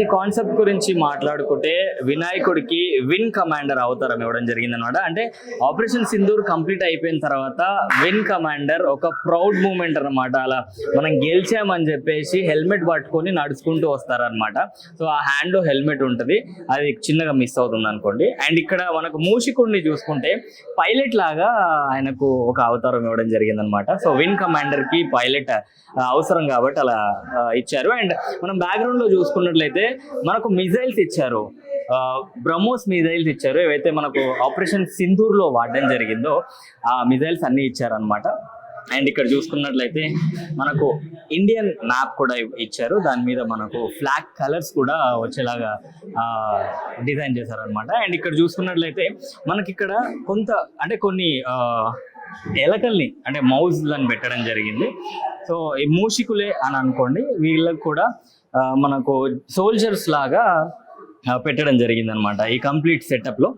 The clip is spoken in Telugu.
ఈ కాన్సెప్ట్ గురించి మాట్లాడుకుంటే వినాయకుడికి విన్ కమాండర్ అవతారం ఇవ్వడం జరిగింది అనమాట అంటే ఆపరేషన్ సింధూర్ కంప్లీట్ అయిపోయిన తర్వాత విన్ కమాండర్ ఒక ప్రౌడ్ మూమెంట్ అన్నమాట. అలా మనం గెలిచామని చెప్పేసి హెల్మెట్ పట్టుకొని నడుచుకుంటూ వస్తారనమాట సో ఆ హ్యాండ్ హెల్మెట్ ఉంటుంది. అది చిన్నగా మిస్ అవుతుంది అనుకోండి అండ్ ఇక్కడ మనకు మూషికుడిని చూసుకుంటే పైలట్ లాగా ఆయనకు ఒక అవతారం ఇవ్వడం జరిగింది అనమాట సో విన్ కమాండర్కి పైలట్ అవసరం కాబట్టి అలా ఇచ్చారు. అండ్ మనం బ్యాక్గ్రౌండ్లో లో ఏంటంటే మనకు మిజైల్స్ ఇచ్చారు ఆ, బ్రహ్మోస్ మిజైల్స్ ఇచ్చారు ఏవైతే మనకు ఆపరేషన్ సింధూర్లో వాడడం జరిగిందో ఆ మిజైల్స్ అన్ని ఇచ్చారనమాట అండ్ ఇక్కడ చూసుకున్నట్లయితే మనకు ఇండియన్ మ్యాప్ కూడా ఇచ్చారు. దాని మీద మనకు ఫ్లాగ్ కలర్స్ కూడా వచ్చేలాగా డిజైన్ చేశారనమాట అండ్ ఇక్కడ చూసుకున్నట్లయితే మనకి ఇక్కడ కొంత అంటే కొన్ని ఎలకల్ని అంటే మౌజ్లను పెట్టడం జరిగింది. సో ఈ మూషికులే అని అనుకోండి వీళ్ళకు కూడా మనకు సోల్జర్స్ లాగా పెట్టడం జరిగిందనమాట ఈ కంప్లీట్ సెటప్లో.